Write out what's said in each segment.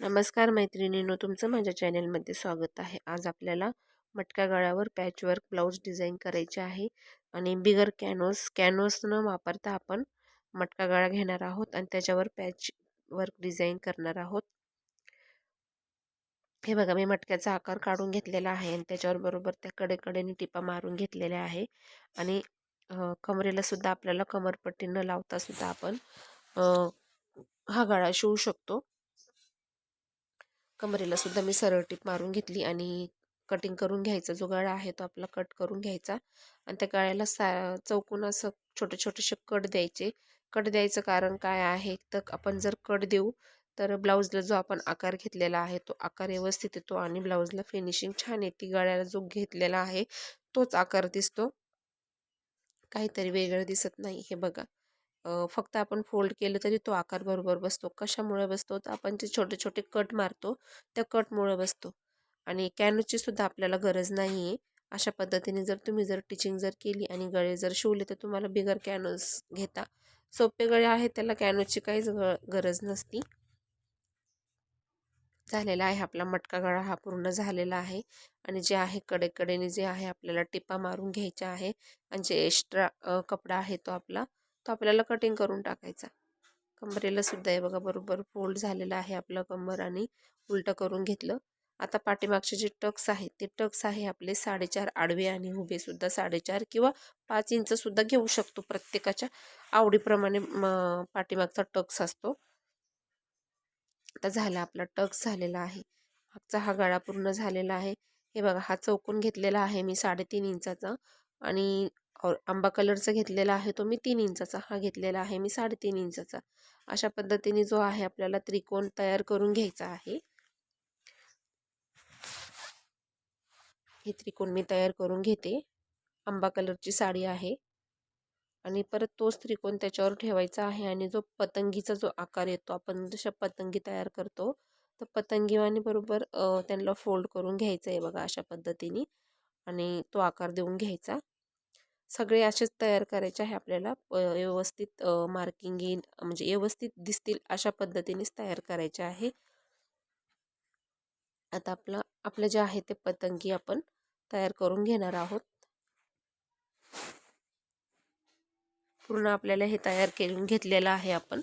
नमस्कार मैत्रिणींनो तुमचं माझ्या चॅनलमध्ये स्वागत आहे. आज आपल्याला मटक्या गळ्यावर पॅचवर्क ब्लाऊज डिझाईन करायचे आहे आणि बिगर कॅनोस कॅनोस न वापरता आपण मटका गळा घेणार आहोत आणि त्याच्यावर पॅच वर्क डिझाईन करणार आहोत. हे बघा मी मटक्याचा आकार काढून घेतलेला आहे आणि त्याच्यावर बरोबर त्या कडेकडेने टिपा मारून घेतलेल्या आहे आणि कमरेला सुद्धा आपल्याला कमरपट्टी न लावता सुद्धा आपण हा गळा शिवू शकतो. कमरेला सुद्धा मी सरळ टीप मारून घेतली आणि कटिंग करून घ्यायचा जो गळा आहे तो आपला कट करून घ्यायचा. आणि त्या गळ्याला सा चौकून असं छोटे छोटेसे कट द्यायचे. कट द्यायचं कारण काय आहे? तर आपण जर कट देऊ तर ब्लाऊजला जो आपण आकार घेतलेला आहे तो आकार व्यवस्थित येतो आणि ब्लाऊजला फिनिशिंग छान येते. गळ्याला जो घेतलेला आहे तोच आकार दिसतो. काहीतरी वेगळं दिसत नाही हे बघा. फक्त आपण फोल्ड केलं तरी तो आकार बरोबर बसतो. कशामुळे बसतो? तर आपण जे छोटे छोटे कट मारतो त्या कटमुळे बसतो. आणि कॅनूची सुद्धा आपल्याला गरज नाही आहे अशा पद्धतीने जर तुम्ही जर टिचिंग जर केली आणि गळे जर शिवले तर तुम्हाला बिगर कॅनोस घेता. सोपे गळे आहेत त्याला कॅनोची काहीच गरज नसती. झालेला आहे आपला मटका गळा हा पूर्ण झालेला आहे. आणि जे आहे कडेकडेने जे आहे आपल्याला टिपा मारून घ्यायच्या आहे. आणि जे एक्स्ट्रा कपडा आहे तो आपला तो आपल्याला कटिंग करून टाकायचा. कंबरेला सुद्धा आहे बघा बरोबर फोल्ड झालेला आहे आपलं कंबर आणि उलटं करून घेतलं. आता पाठीमागचे जे टक्स आहेत ते टक्स आहे आपले साडेचार आडवे आणि उभे सुद्धा साडेचार किंवा पाच इंच सुद्धा घेऊ शकतो प्रत्येकाच्या आवडीप्रमाणे पाठीमागचा टक्स असतो. आता झाला आपला टक्स झालेला आहे. मागचा हा गळा पूर्ण झालेला आहे. हे बघा हा चौकून घेतलेला आहे मी साडेतीन इंचाचा आणि और आंबा कलरचा घेतलेला आहे तो मी तीन इंचाचा हा घेतलेला आहे मी साडेतीन इंचाचा अशा पद्धतीने जो आहे आपल्याला त्रिकोण तयार करून घ्यायचा आहे. हे त्रिकोण मी तयार करून घेते. आंबा कलरची साडी आहे. आणि परत तोच त्रिकोण त्याच्यावर ठेवायचा आहे आणि जो पतंगीचा जो आकार येतो आपण जशा पतंगी तयार करतो तर पतंगीवाणी बरोबर त्यांना फोल्ड करून घ्यायचं आहे बघा अशा पद्धतीने. आणि तो आकार देऊन घ्यायचा. सगळे असेच तयार करायचे आहे आपल्याला. व्यवस्थित मार्किंग येईल म्हणजे व्यवस्थित दिसतील अशा पद्धतीनेच तयार करायचे आहे. आता आपलं आपलं जे आहे ते पतंगी आपण तयार करून घेणार आहोत. पूर्ण आपल्याला हे तयार करून घेतलेलं आहे आपण.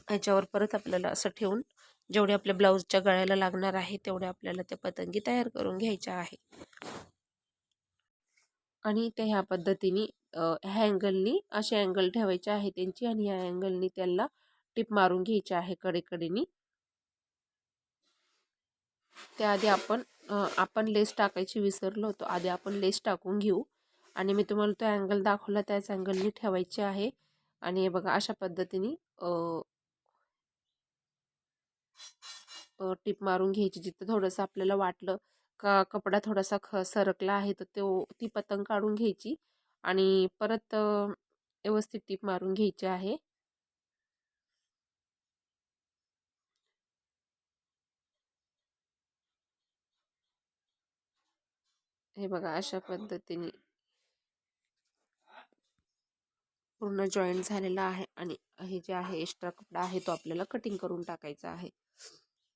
ह्याच्यावर परत आपल्याला असं ठेवून जेवढे आपल्या ब्लाऊजच्या गळ्याला लागणार आहे तेवढे आपल्याला त्या पतंगी तयार करून घ्यायच्या आहे. आणि त्या ह्या पद्धतीने ह्या अँगलनी असे अँगल ठेवायचे आहे त्यांची आणि ह्या अँगलनी त्यांना टिप मारून घ्यायची आहे कडेकडेनी. त्याआधी आपण आपण लेस टाकायची विसरलो होतो. आधी आपण लेस टाकून घेऊ. आणि मी तुम्हाला तो अँगल दाखवला त्याच अँगलनी ठेवायचे आहे. आणि बघा अशा पद्धतीने टिप मारून घ्यायची जिथं थोडंसं आपल्याला वाटलं का कपडा थोडासा ख सरकला आहे तर तो ती पतंग काढून घ्यायची आणि परत व्यवस्थित टीप मारून घ्यायची आहे. हे बघा अशा पद्धतीने पूर्ण जॉईंट झालेला आहे आणि हे जे आहे एक्स्ट्रा कपडा आहे तो आपल्याला कटिंग करून टाकायचा आहे.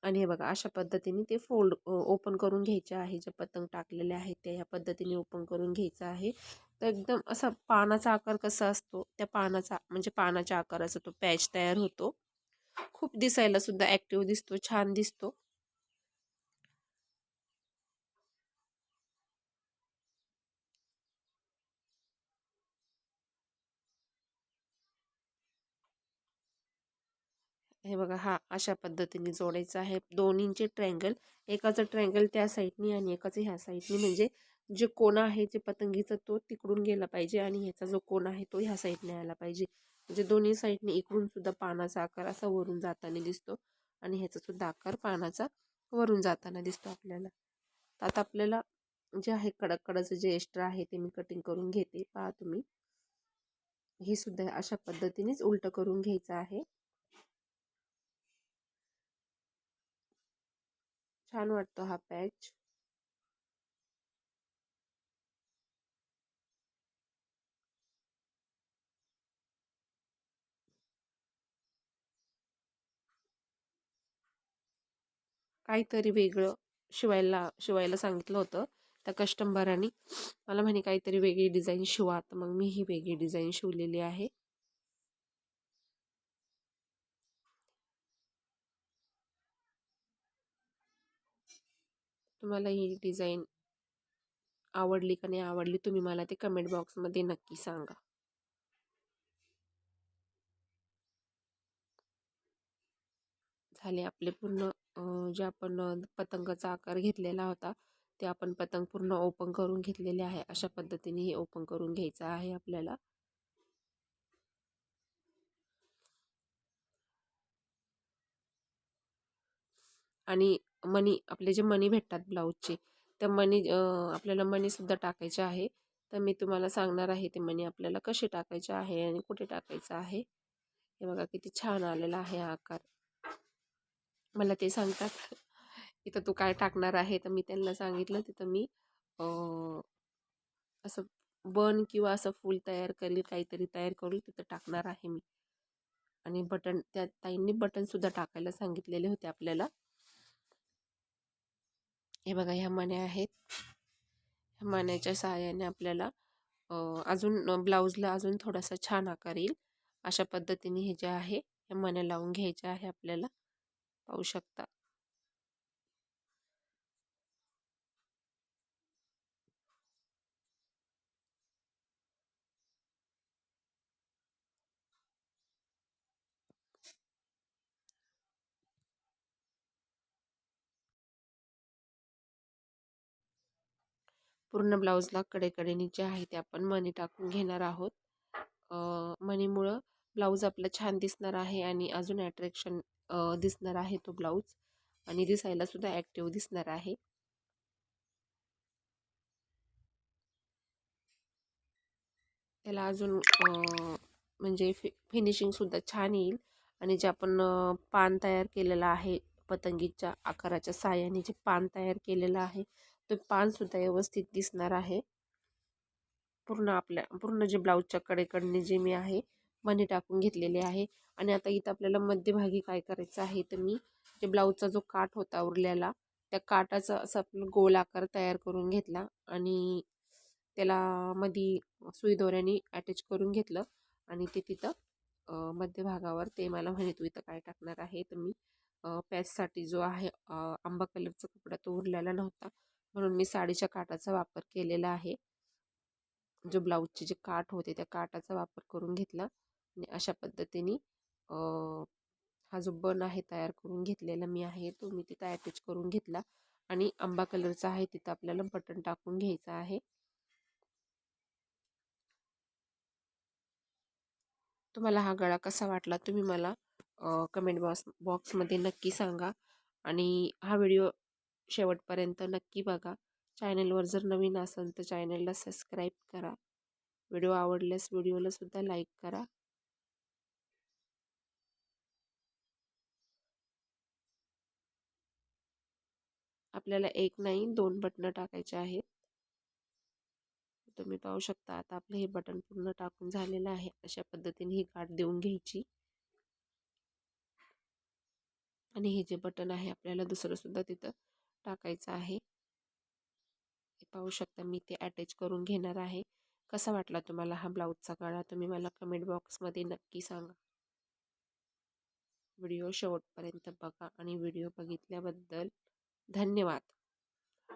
आणि हे बघा अशा पद्धतीने ते फोल्ड ओपन करून घ्यायचे आहे. जे पतंग टाकलेले आहेत ते ह्या पद्धतीने ओपन करून घ्यायचं आहे. तर एकदम असा पानाचा आकार कसा असतो? त्या पानाचा म्हणजे पानाच्या आकाराचा तो पॅच तयार होतो. खूप दिसायला सुद्धा ॲक्टिव्ह दिसतो छान दिसतो. हे बघा हा अशा पद्धतीने जोडायचं आहे. दोन्हींचे ट्रँगल एकाचं ट्रँगल त्या साईडनी आणि एकाचं ह्या साईडनी म्हणजे जे कोणा आहे जे पतंगीचा तो तिकडून गेला पाहिजे आणि ह्याचा जो कोण आहे तो ह्या साईडने आला पाहिजे. म्हणजे दोन्ही साईडने इकडून सुद्धा पानाचा आकार असा वरून जाताना दिसतो आणि ह्याचा सुद्धा आकार पानाचा वरून जाताना दिसतो आपल्याला. आता आपल्याला जे आहे कडक कडकचं जे एक्स्ट्रा आहे ते मी कटिंग करून घेते. पहा तुम्ही. हे सुद्धा अशा पद्धतीनेच उलट करून घ्यायचं आहे. छान वाटतो हा पॅच. काहीतरी वेगळं शिवायला शिवायला सांगितलं होतं त्या कस्टमरांनी मला म्हणे काहीतरी वेगळी डिझाईन शिवा तर मग मी ही वेगळी डिझाईन शिवलेली आहे. तुम्हाला ही डिझाईन आवडली का नाही आवडली तुम्ही मला ते कमेंट बॉक्समध्ये नक्की सांगा. झाले आपले पूर्ण जे आपण पतंगाचा आकार घेतलेला होता ते आपण पतंग पूर्ण ओपन करून घेतलेले आहे. अशा पद्धतीने हे ओपन करून घ्यायचं आहे आपल्याला. आणि मनी आपले जे मनी भेटतात ब्लाऊजचे त्या मनी आपल्याला मनीसुद्धा टाकायचे आहे. तर मी तुम्हाला सांगणार आहे ते मनी आपल्याला कसे टाकायचे आहे आणि कुठे टाकायचं आहे. हे बघा किती छान आलेला आहे हा आकार. मला ते सांगतात. इथं तू काय टाकणार आहे तर मी त्यांना सांगितलं. तिथं मी असं बन किंवा असं फूल तयार करील काहीतरी तयार करू तिथं टाकणार आहे मी. आणि बटन त्या ताईंनी बटनसुद्धा टाकायला सांगितलेले होते आपल्याला. हे बघा ह्या मण्या आहेत. ह्या मण्याच्या सहाय्याने आपल्याला अजून ब्लाऊजला अजून थोडासा छान आकार येईल. अशा पद्धतीने हे जे आहे ह्या मण्या लावून घ्यायच्या आहे आपल्याला. पाहू शकता. पूर्ण ब्लाऊजला कडेकडेने जे आहे ते आपण मणी टाकून घेणार आहोत. मणीमुळं ब्लाऊज आपला छान दिसणार आहे आणि अजून अट्रॅक्शन दिसणार आहे तो ब्लाऊज आणि दिसायला सुद्धा ॲक्टिव्ह दिसणार आहे. त्याला अजून म्हणजे फि फिनिशिंगसुद्धा छान येईल आणि जे आपण पान तयार केलेलं आहे पतंगीच्या आकाराच्या साह्याने जे पान तयार केलेलं आहे ते पानसुद्धा व्यवस्थित दिसणार आहे. पूर्ण आपल्या पूर्ण जे ब्लाऊजच्या कडेकडने जे मी आहे मनी टाकून घेतलेले आहे. आणि आता इथं आपल्याला मध्यभागी काय करायचं आहे तर मी जे ब्लाऊजचा जो काठ होता उरलेला त्या काटाचा असं आपलं गोल आकार तयार करून घेतला आणि त्याला मधी सुई दोऱ्याने अटॅच करून घेतलं. आणि ते तिथं मध्यभागावर ते मला म्हणे तू इथं काय टाकणार आहे? तर मी पॅचसाठी जो आहे आंबा कलरचा कपडा तो उरलेला नव्हता. म्हणून मी साडीच्या काठाचा वापर केलेला आहे. जो ब्लाऊजचे जे काठ होते त्या काठाचा वापर करून घेतला. आणि अशा पद्धतीने हा जो बन आहे तयार करून घेतलेला मी आहे तो मी तिथं अटॅच करून घेतला. आणि आंबा कलरचा आहे तिथं आपल्याला बटन टाकून घ्यायचा आहे. तुम्हाला हा गळा कसा वाटला तुम्ही मला कमेंट बॉक्स बॉक्समध्ये नक्की सांगा. आणि हा व्हिडिओ शेवटपर्यंत नक्की बघा. चॅनलवर जर नवीन असाल तर चॅनलला सबस्क्राईब करा. व्हिडिओ आवडल्यास व्हिडिओला सुद्धा लाईक करा. आपल्याला एक नाही दोन बटणं टाकायचे आहेत. तुम्ही पाहू शकता आता आपलं हे बटन पूर्ण टाकून झालेलं आहे. अशा पद्धतीने ही गाठ देऊन घ्यायची. आणि हे जे बटन आहे आपल्याला दुसरं सुद्धा तिथं टाकायचं आहे. पाहू शकता मी ते अटॅच करून घेणार आहे. कसा वाटला तुम्हाला हा ब्लाऊजचा गळा? तुम्ही मला कमेंट बॉक्समध्ये नक्की सांगा. व्हिडिओ शेवटपर्यंत बघा आणि व्हिडिओ बघितल्याबद्दल धन्यवाद.